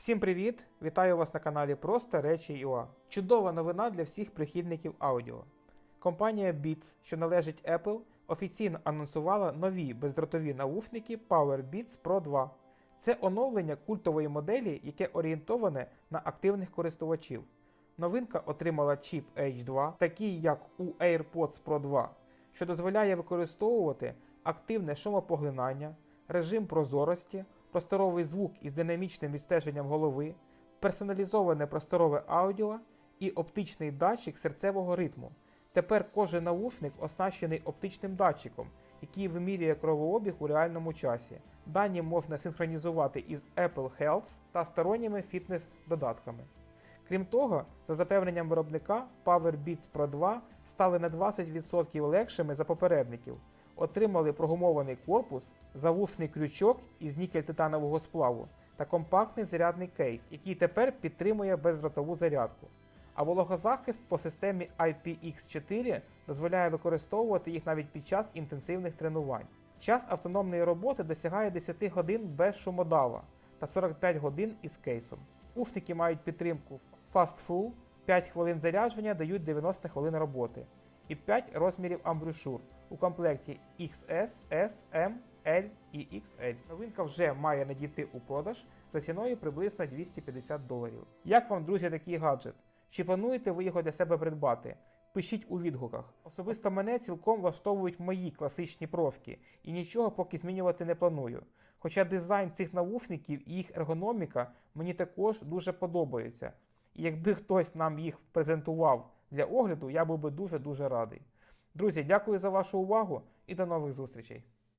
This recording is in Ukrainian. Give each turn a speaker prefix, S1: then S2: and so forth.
S1: Всім привіт! Вітаю вас на каналі Просто Речі ЮА. Чудова новина для всіх прихильників аудіо. Компанія Beats, що належить Apple, офіційно анонсувала нові бездротові наушники PowerBeats Pro 2. Це оновлення культової моделі, яке орієнтоване на активних користувачів. Новинка отримала чіп H2, такий як у AirPods Pro 2, що дозволяє використовувати активне шумопоглинання, режим прозорості, просторовий звук із динамічним відстеженням голови, персоналізоване просторове аудіо і оптичний датчик серцевого ритму. Тепер кожен наушник оснащений оптичним датчиком, який вимірює кровообіг у реальному часі. Дані можна синхронізувати із Apple Health та сторонніми фітнес-додатками. Крім того, за запевненням виробника, PowerBeats Pro 2 стали на 20% легшими за попередників, отримали прогумований корпус, завушний крючок із нікель-титанового сплаву та компактний зарядний кейс, який тепер підтримує бездротову зарядку. А вологозахист по системі IPX4 дозволяє використовувати їх навіть під час інтенсивних тренувань. Час автономної роботи досягає 10 годин без шумодава та 45 годин із кейсом. Ушники мають підтримку Fast Full, 5 хвилин зарядження дають 90 хвилин роботи і 5 розмірів амбрюшур у комплекті XS, S, M, L і XL. Новинка вже має надійти у продаж за ціною приблизно 250 доларів. Як вам, друзі, такий гаджет? Чи плануєте ви його для себе придбати? Пишіть у відгуках. Особисто мене цілком влаштовують мої класичні прошки, і нічого поки змінювати не планую. Хоча дизайн цих навушників і їх ергономіка мені також дуже подобаються. І якби хтось нам їх презентував для огляду, я був би дуже-дуже радий. Друзі, дякую за вашу увагу і до нових зустрічей!